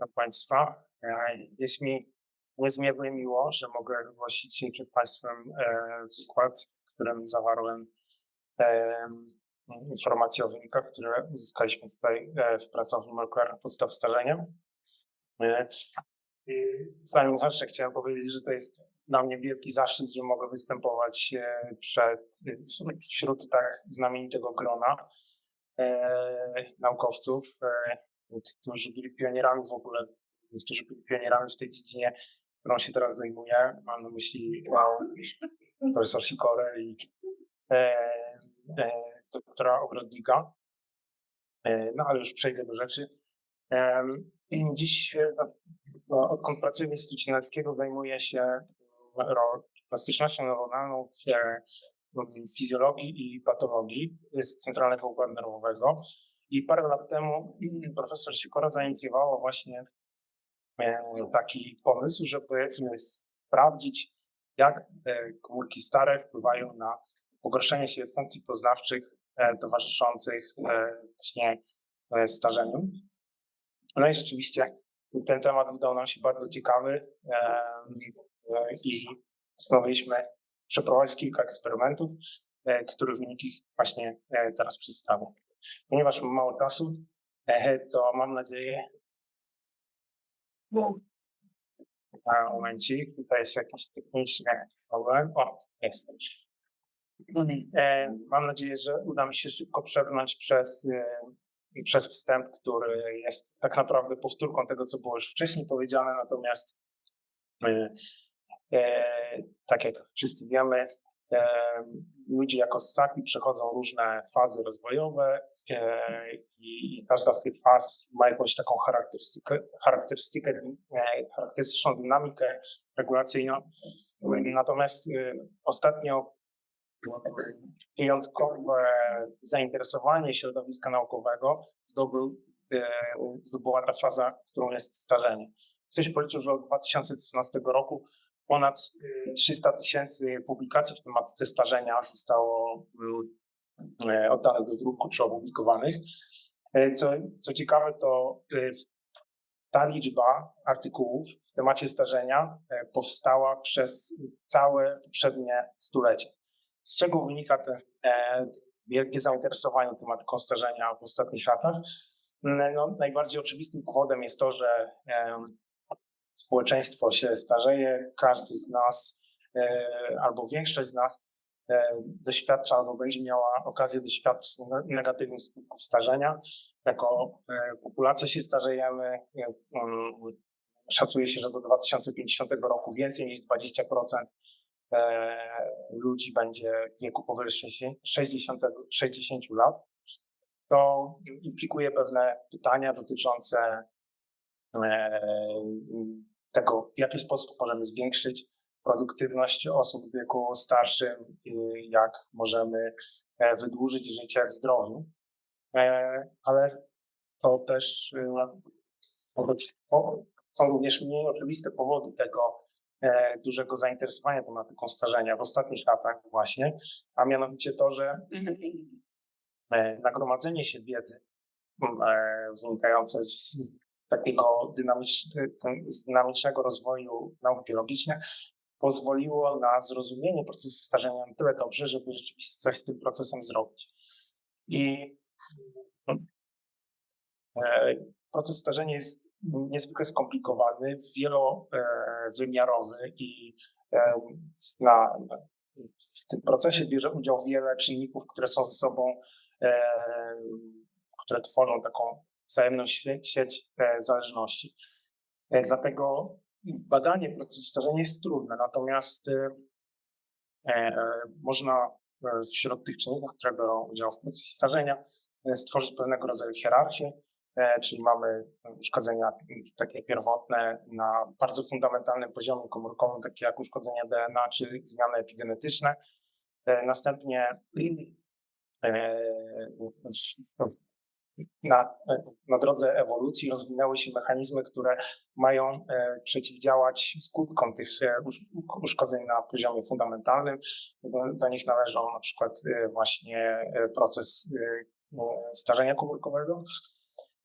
dla Państwa. E, Jest mi niezmiernie miło, że mogę wygłosić dzisiaj przed Państwem e, wykład, w którym zawarłem em, informacje o wynikach, które uzyskaliśmy tutaj e, w pracowni molekularnych podstaw starzenia. Zanim zacznę, chciałem powiedzieć, że to jest dla mnie wielki zaszczyt, że mogę występować przed, wśród tak znamienitego grona naukowców, którzy byli pionierami w ogóle, którzy byli pionierami w tej dziedzinie, którą się teraz zajmuję. Mam na myśli wow, profesor Sikorę i e, e, doktora Ogrodnika. E, no ale już przejdę do rzeczy. I Dziś, e, no, odkąd pracuję w Instytucie Cieniackiego, zajmuję się ro- plastycznością neuronalną w e, w fizjologii i patologii z centralnego układu nerwowego. I parę lat temu profesor Sikora zainicjowała właśnie e, taki pomysł, żeby e, sprawdzić, jak e, komórki stare wpływają na pogorszenie się funkcji poznawczych towarzyszących właśnie starzeniu. No i rzeczywiście ten temat wydał nam się bardzo ciekawy i postanowiliśmy przeprowadzić kilka eksperymentów, których wyniki właśnie teraz przedstawię. Ponieważ mam mało czasu, to mam nadzieję. A, momencik, tutaj jest jakiś techniczny problem. O, jest. E, Mam nadzieję, że uda mi się szybko przebrnąć przez, e, przez wstęp, który jest tak naprawdę powtórką tego, co było już wcześniej powiedziane, natomiast e, e, tak jak wszyscy wiemy, ludzie jako ssaki przechodzą różne fazy rozwojowe e, i, każda z tych faz ma jakąś taką charakterystykę, charakterystykę e, charakterystyczną dynamikę regulacyjną. Natomiast e, ostatnio wyjątkowe zainteresowanie środowiska naukowego zdobył, zdobyła ta faza, którą jest starzenie. Ktoś policzył, że od 2012 roku ponad e, 300 tysięcy publikacji w tematyce starzenia zostało e, oddanych do druku czy opublikowanych. Co, co ciekawe, to ta liczba artykułów w temacie starzenia powstała przez całe poprzednie stulecie. Z czego wynika te e, wielkie zainteresowanie tematyką starzenia w ostatnich latach? No, najbardziej oczywistym powodem jest to, że społeczeństwo się starzeje, każdy z nas e, albo większość z nas e, doświadcza albo będzie miała okazję doświadczyć ne- negatywnych skutków starzenia. Jako e, populacja się starzejemy. Szacuje się, że do 2050 roku więcej niż 20% e, ludzi będzie w wieku powyżej 60, 60 lat. To implikuje pewne pytania dotyczące tego, w jaki sposób możemy zwiększyć produktywność osób w wieku starszym, jak możemy e, wydłużyć życie w zdrowiu. E, Ale to też e, są również mniej oczywiste powody tego e, dużego zainteresowania tematyką starzenia w ostatnich latach właśnie, a mianowicie to, że e, nagromadzenie się wiedzy e, wynikające z takiego dynamicznego rozwoju nauk biologicznych pozwoliło na zrozumienie procesu starzenia na tyle dobrze, żeby rzeczywiście coś z tym procesem zrobić. I e, proces starzenia jest niezwykle skomplikowany, wielowymiarowy i e, na, w tym procesie bierze udział wiele czynników, które są ze sobą, e, które tworzą taką wzajemną sieć, zależności. E, Dlatego badanie procesu starzenia jest trudne, natomiast e, e, można wśród tych czynników, które biorą udział w procesie starzenia, stworzyć pewnego rodzaju hierarchię, czyli mamy uszkodzenia takie pierwotne na bardzo fundamentalnym poziomie komórkowym, takie jak uszkodzenia DNA czy zmiany epigenetyczne. Następnie w- na, na drodze ewolucji rozwinęły się mechanizmy, które mają e, przeciwdziałać skutkom tych e, usz- uszkodzeń na poziomie fundamentalnym. Do, nich należą na przykład e, właśnie proces starzenia komórkowego,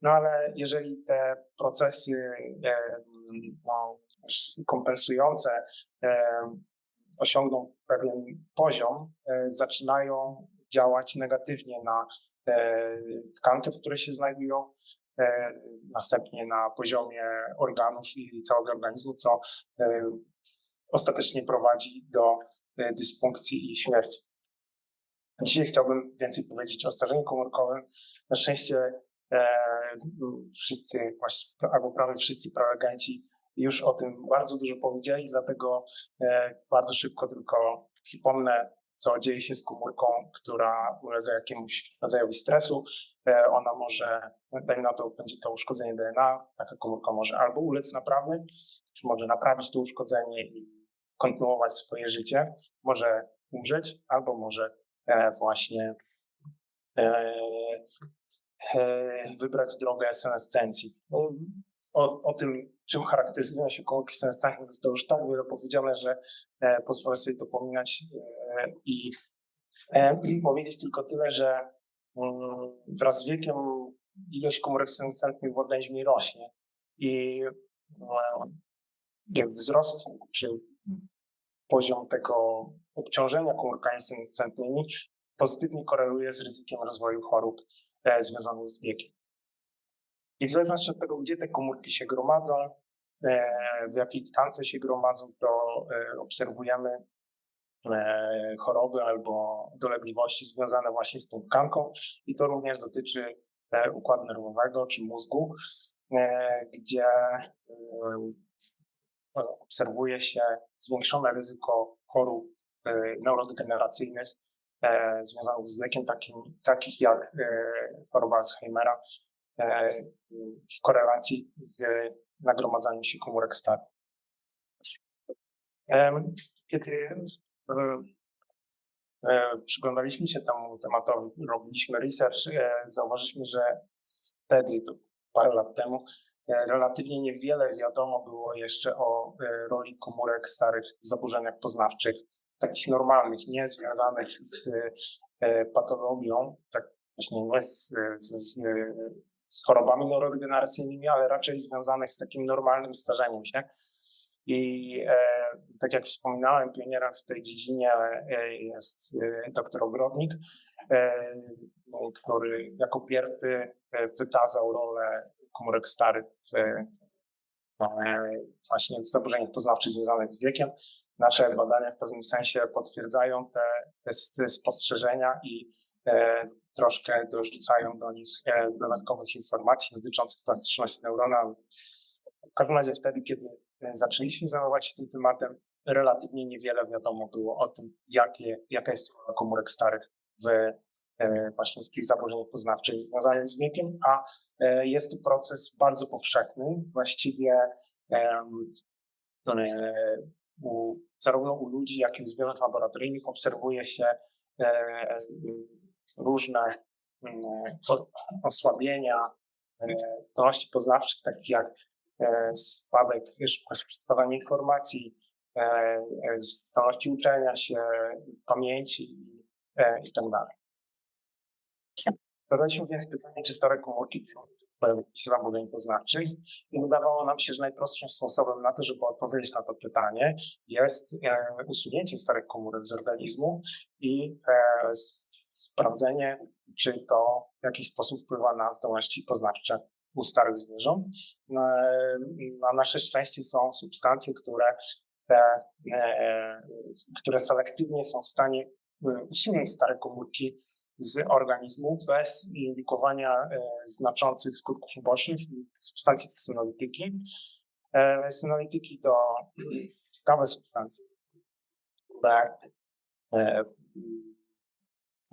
No ale jeżeli te procesy no, kompensujące osiągną pewien poziom, zaczynają działać negatywnie na tkankę, w której się znajdują, następnie na poziomie organów i całego organizmu, co ostatecznie prowadzi do dysfunkcji i śmierci. Dzisiaj chciałbym więcej powiedzieć o starzeniu komórkowym. Na szczęście e, wszyscy, albo prawie wszyscy prelegenci już o tym bardzo dużo powiedzieli, dlatego e, bardzo szybko tylko przypomnę, co dzieje się z komórką, która ulega jakiemuś rodzajowi stresu. E, ona może, dajmy na to, będzie to uszkodzenie DNA. Taka komórka może albo ulec naprawy, czy może naprawić to uszkodzenie i kontynuować swoje życie, może umrzeć, albo może E, właśnie e, wybrać drogę senescencji. No, o, o tym, czym charakteryzują się komórki senescentne, zostało już tak wiele powiedziane, że pozwolę sobie to pominąć i, i powiedzieć tylko tyle, że mm, wraz z wiekiem ilość komórek senescentnych w organizmie rośnie i wzrost czy poziom tego obciążenia komórkami senescentnymi pozytywnie koreluje z ryzykiem rozwoju chorób e, związanych z wiekiem. I w zależności od tego, gdzie te komórki się gromadzą, e, w jakiej tkance się gromadzą, to e, obserwujemy e, choroby albo dolegliwości związane właśnie z tą tkanką. I to również dotyczy układu nerwowego czy mózgu, gdzie obserwuje się zwiększone ryzyko chorób neurodegeneracyjnych związanych z wiekiem, takim, takich jak choroba Alzheimera w korelacji z nagromadzaniem się komórek starych. Kiedy przyglądaliśmy się temu tematowi, robiliśmy research, zauważyliśmy, że wtedy, to parę lat temu, E, relatywnie niewiele wiadomo było jeszcze o e, roli komórek starych w zaburzeniach poznawczych, takich normalnych, nie związanych z e, patologią, tak właśnie nie z, z, z chorobami neurodegeneracyjnymi, ale raczej związanych z takim normalnym starzeniem się. I e, tak jak wspominałem, pionierem w tej dziedzinie jest dr Ogrodnik, e, który jako pierwszy wykazał rolę komórek starych w, e, właśnie w zaburzeniach poznawczych związanych z wiekiem. Nasze badania w pewnym sensie potwierdzają te, te spostrzeżenia i e, troszkę dorzucają do nich e, dodatkowych informacji dotyczących plastyczności neurona. W każdym razie wtedy, kiedy zaczęliśmy zajmować się tym tematem, relatywnie niewiele wiadomo było o tym, jakie, jaka jest rola komórek starych w E, właśnie w tych zaburzeniach poznawczych związanych z wiekiem, a e, jest to proces bardzo powszechny, właściwie e, u, zarówno u ludzi, jak i u zwierząt laboratoryjnych obserwuje się różne osłabienia zdolności poznawczych, takich jak spadek szybkość przetwarzania informacji, zdolności uczenia się, pamięci i tak dalej. Zadaliśmy więc pytanie, czy stare komórki pojawią się zaburzeń poznawczych i wydawało nam się, że najprostszym sposobem na to, żeby odpowiedzieć na to pytanie jest e, usunięcie starych komórek z organizmu i e, sprawdzenie, czy to w jakiś sposób wpływa na zdolności poznawcze u starych zwierząt. No, na nasze szczęście są substancje, które, te, e, które selektywnie są w stanie usunąć stare komórki z organizmu bez indukowania e, znaczących skutków ubocznych substancji to synolityki. E, synolityki to ciekawe substancje, które e,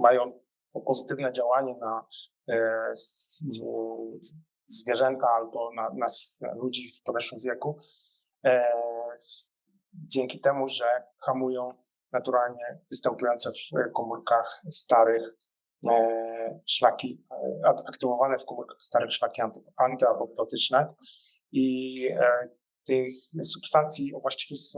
mają pozytywne działanie na zwierzęta albo na, na ludzi w podeszłym wieku, dzięki temu, że hamują naturalnie występujące w komórkach starych E, szlaki e, aktywowane w komórkach starych szlaki antyapoptotyczne i e, tych substancji o właściwości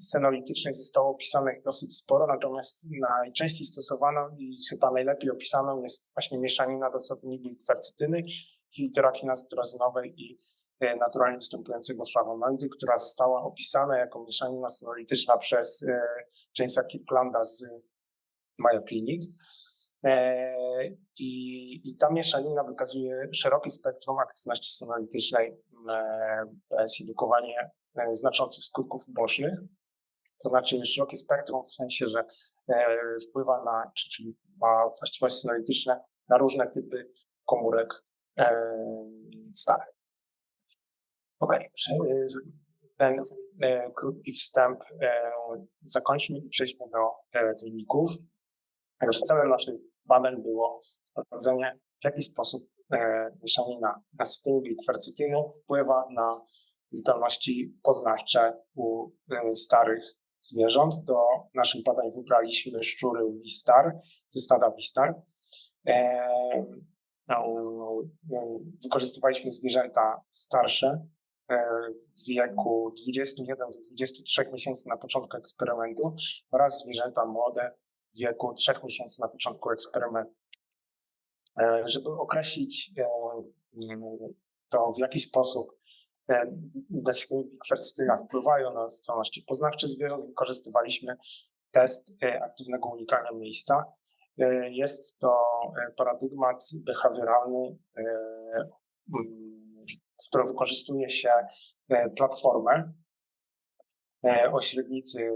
senolitycznej zostało opisanych dosyć sporo, natomiast najczęściej stosowaną i chyba najlepiej opisaną jest właśnie mieszanina dosatonidu i kwercytyny filtrakinazy tyrozynowej i e, naturalnie występującego flavonoidu, która została opisana jako mieszanina senolytyczna przez e, Jamesa Kirklanda z Mayo Clinic. E, I, I ta mieszanina wykazuje szerokie spektrum aktywności senolytycznej e, bez e, znaczących skutków ubocznych. To znaczy szerokie spektrum w sensie, że e, wpływa na, czy, czyli ma właściwości senolytyczne na różne typy komórek e, starych. Okay. ten krótki wstęp zakończmy i przejdźmy do wyników. Także celem naszych badań było sprawdzenie, w jaki sposób mieszanina nasytyny i kwercetyny wpływa na zdolności poznawcze u e, starych zwierząt. Do naszych badań wybraliśmy szczury Wistar ze stada Wistar. E, wykorzystywaliśmy zwierzęta starsze w wieku 21 do 23 miesięcy na początku eksperymentu oraz zwierzęta młode w wieku 3 miesięcy na początku eksperymentu. Żeby określić to, w jaki sposób deski kwercytyna wpływają na zdolności poznawcze zwierząt, wykorzystywaliśmy test aktywnego unikania miejsca. Jest to paradygmat behawioralny, w którym wykorzystuje się platformę o średnicy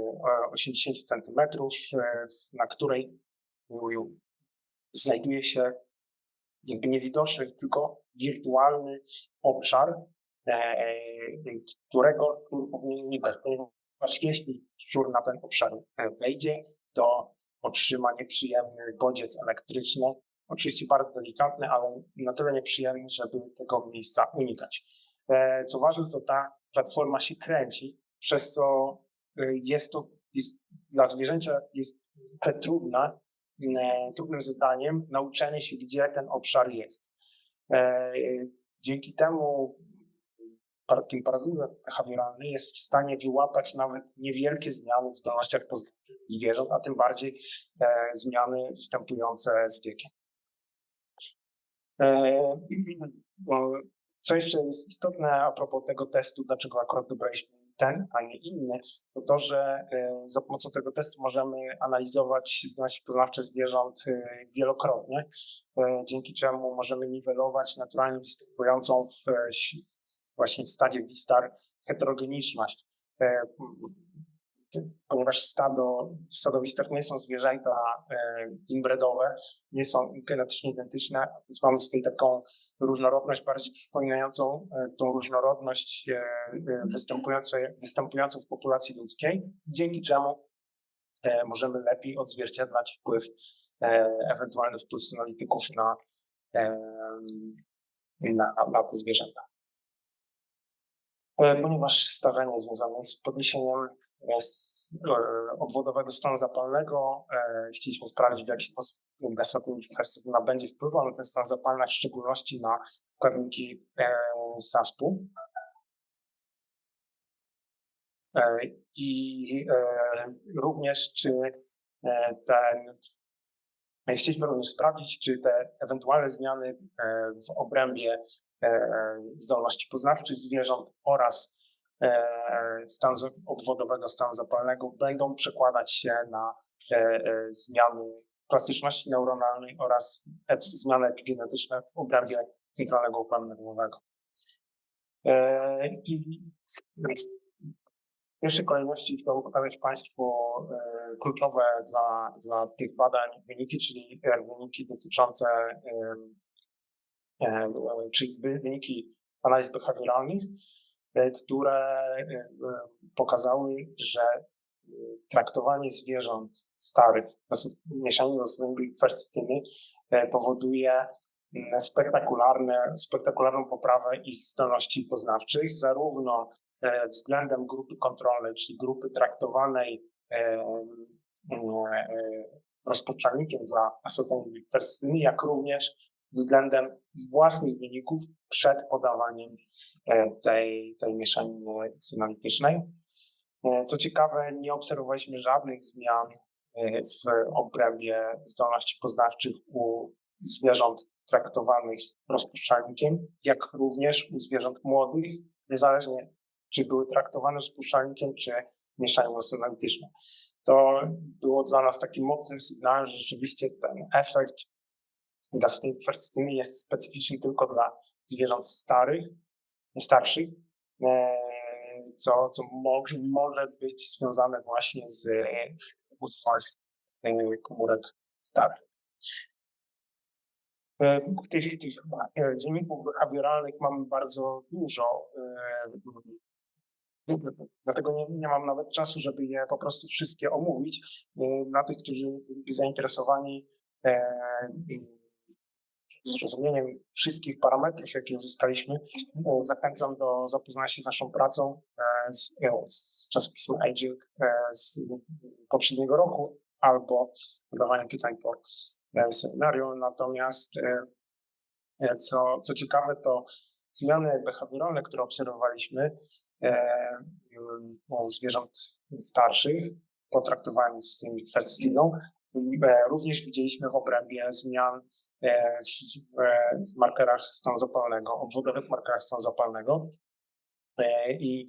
80 cm, na której znajduje się jakby niewidoczny, tylko wirtualny obszar, którego powinien unikać, ponieważ jeśli szczur na ten obszar wejdzie, to otrzyma nieprzyjemny bodziec elektryczny, oczywiście bardzo delikatny, ale na tyle nieprzyjemny, żeby tego miejsca unikać. Co ważne, to ta platforma się kręci, przez co jest to jest, dla zwierzęcia jest to trudne, trudnym zadaniem nauczenie się, gdzie ten obszar jest. Dzięki temu ten paradygmat behawioralny jest w stanie wyłapać nawet niewielkie zmiany w zdolnościach zwierząt, a tym bardziej e, zmiany występujące z wiekiem. E, co jeszcze jest istotne a propos tego testu, dlaczego akurat dobraliśmy ten, a nie inny, to to, że e, za pomocą tego testu możemy analizować zdolności poznawcze zwierząt e, wielokrotnie, e, dzięki czemu możemy niwelować naturalnie występującą w, właśnie w stadzie Wistar heterogeniczność ponieważ stado, to nie są zwierzęta e, inbredowe, nie są genetycznie identyczne, więc mamy tutaj taką różnorodność bardziej przypominającą e, tą różnorodność e, występującą, w populacji ludzkiej, dzięki czemu możemy lepiej odzwierciedlać wpływ, ewentualny wpływ synolityków na, na, na te zwierzęta. Ponieważ starzenie związane z podniesieniem z e, obwodowego stanu zapalnego. E, chcieliśmy sprawdzić, w jaki sposób gasotyna będzie wpływał na ten stan zapalny, w szczególności na składniki e, SASP-u. I również, czy ten Chcieliśmy również sprawdzić, czy te ewentualne zmiany w obrębie zdolności poznawczych zwierząt oraz E, stanu obwodowego stanu zapalnego będą przekładać się na e, e, zmiany plastyczności neuronalnej oraz zmiany epigenetyczne w obrębie centralnego układu nerwowego. I w pierwszej kolejności chciałbym pokazać Państwu kluczowe dla, dla tych badań wyniki, czyli wyniki dotyczące, czyli wyniki analiz behawioralnych. E, które e, pokazały, że e, traktowanie zwierząt starych, mieszanie zasobami kwercytyny powoduje spektakularne, spektakularną poprawę ich zdolności poznawczych, zarówno względem grupy kontrolnej, czyli grupy traktowanej rozpoczalnikiem dla asocyjacji kwercytyny, jak również względem własnych wyników przed podawaniem e, tej, tej mieszaniny synalitycznej. E, co ciekawe, nie obserwowaliśmy żadnych zmian e, w obrębie zdolności poznawczych u zwierząt traktowanych rozpuszczalnikiem, jak również u zwierząt młodych, niezależnie czy były traktowane rozpuszczalnikiem, czy mieszaniem syntetyczne. To było dla nas takim mocnym sygnałem, że rzeczywiście ten efekt kwercytyny jest specyficzny tylko dla zwierząt starych, starszych, e, co, co może, może być związane właśnie z ubóstwem komórek starych. E, tych, tych czynników behawioralnych mamy bardzo dużo. e, Dlatego nie, nie mam nawet czasu, żeby je po prostu wszystkie omówić. E, Dla tych, którzy byliby zainteresowani e, zrozumieniem wszystkich parametrów, jakie uzyskaliśmy, e, zachęcam do zapoznania się z naszą pracą e, z, z czasopisma Aging e, z poprzedniego roku albo zadawania pytań po e, seminarium. Natomiast co, co ciekawe, to zmiany behawioralne, które obserwowaliśmy u zwierząt starszych, potraktowani z tym kwercytiną, e, również widzieliśmy w obrębie zmian e, w markerach stanu zapalnego, obwodowych markerach stanu zapalnego. E, I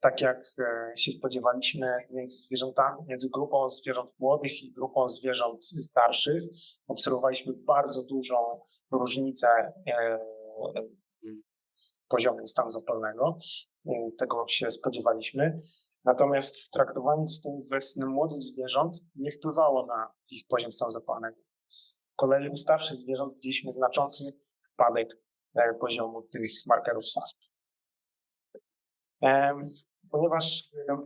tak jak e, się spodziewaliśmy między zwierzętami, między grupą zwierząt młodych i grupą zwierząt starszych, obserwowaliśmy bardzo dużą różnicę poziomu stanu zapalnego. Tego się spodziewaliśmy. Natomiast traktowanie tym wersji młodych zwierząt nie wpływało na ich poziom stanu zapalnego. Z kolei u starszych zwierząt widzieliśmy znaczący spadek e, poziomu tych markerów SASP. Em, Ponieważ e,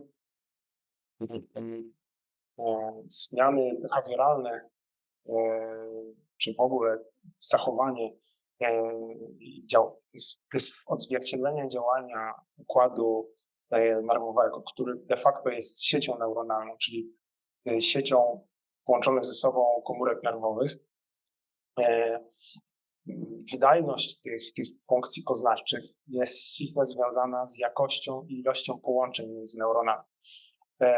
zmiany behawioralne e, czy w ogóle zachowanie e, dział, działania układu e, nerwowego, który de facto jest siecią neuronalną, czyli e, siecią połączonych ze sobą komórek nerwowych. E, Wydajność tych, tych funkcji poznawczych jest ściśle związana z jakością i ilością połączeń między neuronami. E,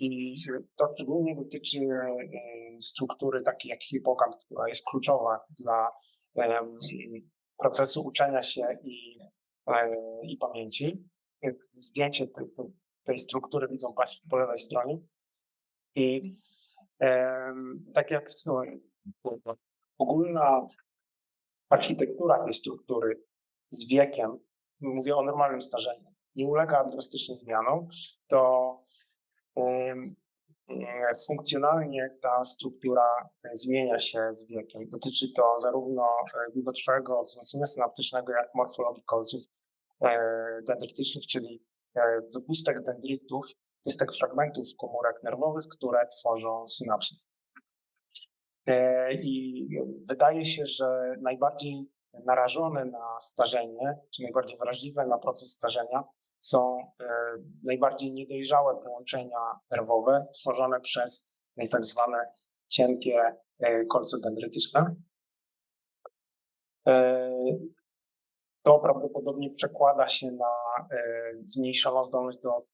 I to szczególnie dotyczy e, struktury takiej jak hipokamp, która jest kluczowa dla procesu uczenia się i, i pamięci. Zdjęcie tej, tej, struktury widzą Państwo po lewej stronie. I tak jak no, ogólna architektura tej struktury z wiekiem, mówię o normalnym starzeniu, nie ulega drastycznym zmianom, to e, funkcjonalnie ta struktura zmienia się z wiekiem. Dotyczy to zarówno e, długotrwałego wzmocnienia synaptycznego, jak morfologii kolców e, dendrytycznych, czyli e, wypustek dendrytów, wypustek fragmentów komórek nerwowych, które tworzą synapsy. E, I wydaje się, że najbardziej narażone na starzenie, czy najbardziej wrażliwe na proces starzenia są e, najbardziej niedojrzałe połączenia nerwowe tworzone przez tak zwane cienkie e, kolce dendrytyczne. To prawdopodobnie przekłada się na zmniejszoną zdolność do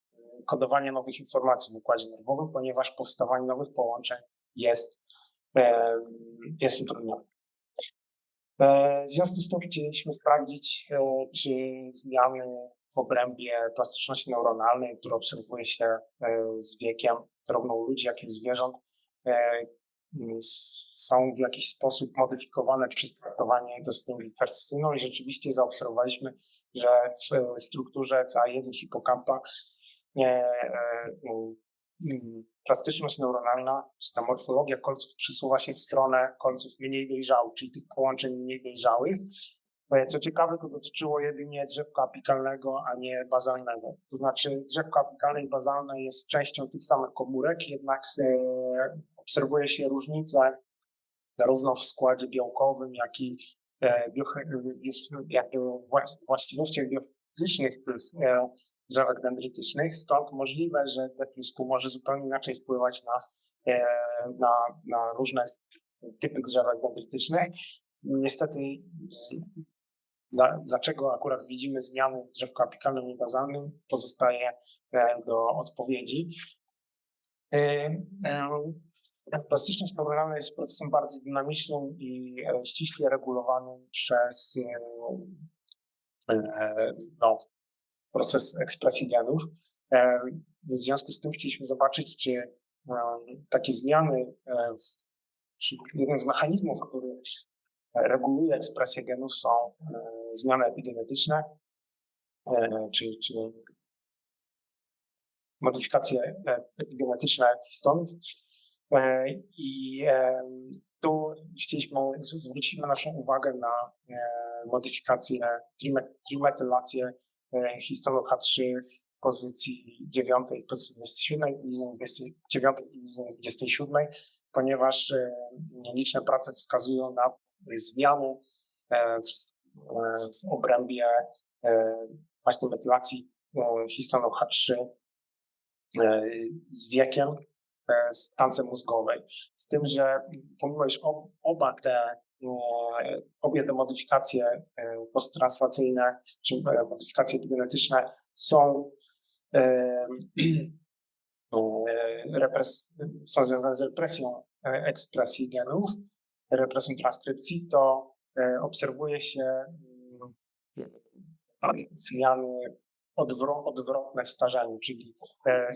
kodowania nowych informacji w układzie nerwowym, ponieważ powstawanie nowych połączeń jest, jest utrudnione. E, W związku z tym chcieliśmy sprawdzić, e, czy zmiany w obrębie plastyczności neuronalnej, które obserwuje się e, z wiekiem, zarówno u ludzi, jak i u zwierząt, są w jakiś sposób modyfikowane przez traktowanie dystyngi percystyną i rzeczywiście zaobserwowaliśmy, że w strukturze CA1 hipokampa plastyczność neuronalna, czy ta morfologia kolców przesuwa się w stronę kolców mniej dojrzałych, czyli tych połączeń mniej dojrzałych. E, Co ciekawe, to dotyczyło jedynie drzewka apikalnego, a nie bazalnego. To znaczy drzewko apikalne i bazalne jest częścią tych samych komórek, jednak e, obserwuje się różnice zarówno w składzie białkowym, jak i e, wła- właściwościach biofizycznych tych drzewek dendrytycznych. Stąd możliwe, że depisku może zupełnie inaczej wpływać na, e, na, na różne typy drzewek dendrytycznych. Niestety, dlaczego akurat widzimy zmiany w drzewku apikalnym i bazalnym, pozostaje e, do odpowiedzi. E, Plastyczność neuronalna jest procesem bardzo dynamicznym i ściśle regulowanym przez no, proces ekspresji genów. W związku z tym chcieliśmy zobaczyć, czy takie zmiany, czy jeden z mechanizmów, który reguluje ekspresję genów są zmiany epigenetyczne, czy, czy modyfikacje epigenetyczne histonów, E, I tu chcieliśmy zwrócić naszą uwagę na e, modyfikację, trimetylację e, histonu H3 w pozycji 9, w pozycji 27 i lizyn 29 i lizyn 27, ponieważ nieliczne prace wskazują na zmiany w obrębie właśnie metylacji histonu H3 z wiekiem w tkance mózgowej. Z tym, że pomimo iż oba te e, obie te modyfikacje e, posttranslacyjne czy e, modyfikacje genetyczne są, są związane z represją ekspresji genów, represją transkrypcji, to obserwuje się zmiany odwro, odwrotne w starzeniu, czyli e,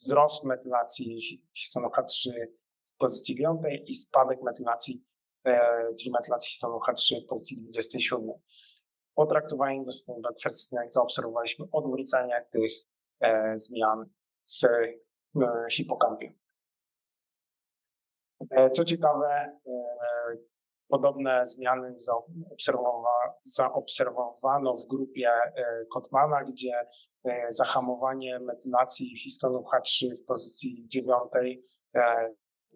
wzrost metylacji histonu H3 w pozycji 9 i spadek metylacji, e, trimetylacji histonu H3 w pozycji 27. Po traktowaniu dostępu kwercytnego zaobserwowaliśmy odwrócenie tych e, zmian w hipokampie. Co ciekawe, Podobne zmiany zaobserwowano w grupie e, Kotmana, gdzie e, zahamowanie metylacji histonu H3 w pozycji dziewiątej,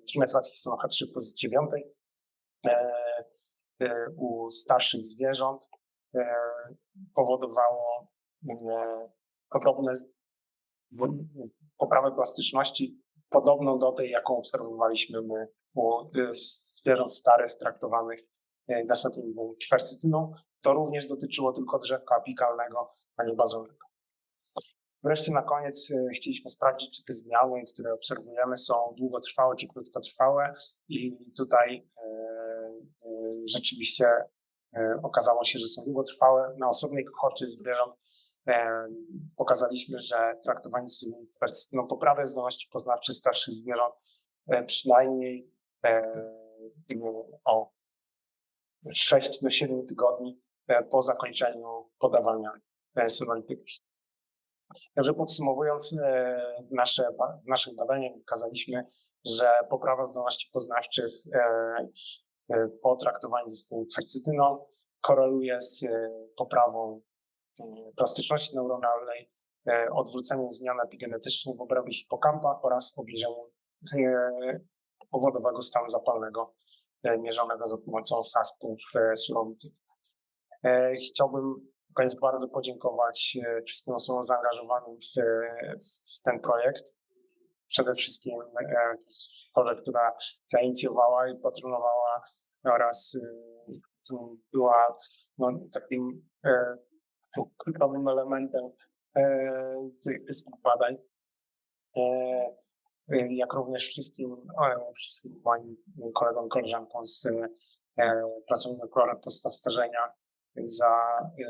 trimetylacji histonu H3 w pozycji dziewiątej e, u starszych zwierząt powodowało podobne poprawę plastyczności podobną do tej, jaką obserwowaliśmy my u zwierząt starych traktowanych gasatyną y, kwercytyną. To również dotyczyło tylko drzewka apikalnego, a nie bazalnego. Wreszcie na koniec chcieliśmy sprawdzić, czy te zmiany, które obserwujemy, są długotrwałe czy krótkotrwałe. I tutaj rzeczywiście okazało się, że są długotrwałe. Na osobnej kohorcie zwierząt pokazaliśmy, że traktowanie z kwercytyną poprawia zdolności poznawcze starszych zwierząt przynajmniej o 6 do 7 tygodni e, po zakończeniu podawania e, senolytyków. Także podsumowując, e, nasze, w naszych badaniach wykazaliśmy, że poprawa zdolności poznawczych po traktowaniu z kwercytyną koreluje z poprawą plastyczności neuronalnej, odwróceniem zmian epigenetycznych w obrębie hipokampa oraz obniżeniem powodowego stanu zapalnego e, mierzonego za pomocą SASP-u w e, surowicy. E, chciałbym na koniec bardzo podziękować wszystkim osobom zaangażowanym w, w ten projekt. Przede wszystkim szkole, która zainicjowała i patronowała oraz była no, takim kluczowym elementem tych badań. Y, jak również wszystkim, wszystkim moim kolegom, koleżankom z e, pracowni Kolorem Podstaw Starzenia za y,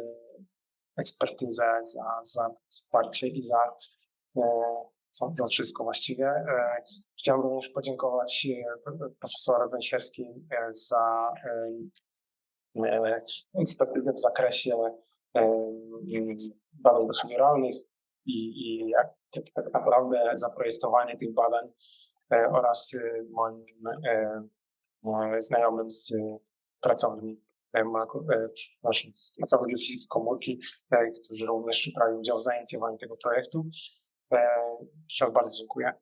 ekspertyzę, za, za wsparcie i za, e, za, za wszystko właściwie. E, chciałem również podziękować profesorowi Węsierskiej za ekspertyzę w zakresie badań behawioralnych i, i jak tak, tak naprawdę zaprojektowanie tych badań e, oraz e, moim e, znajomym z pracowni przepraszam, z pracowni fizyki komórki, którzy również brali udział w zainicjowaniu tego projektu. Jeszcze raz bardzo dziękuję.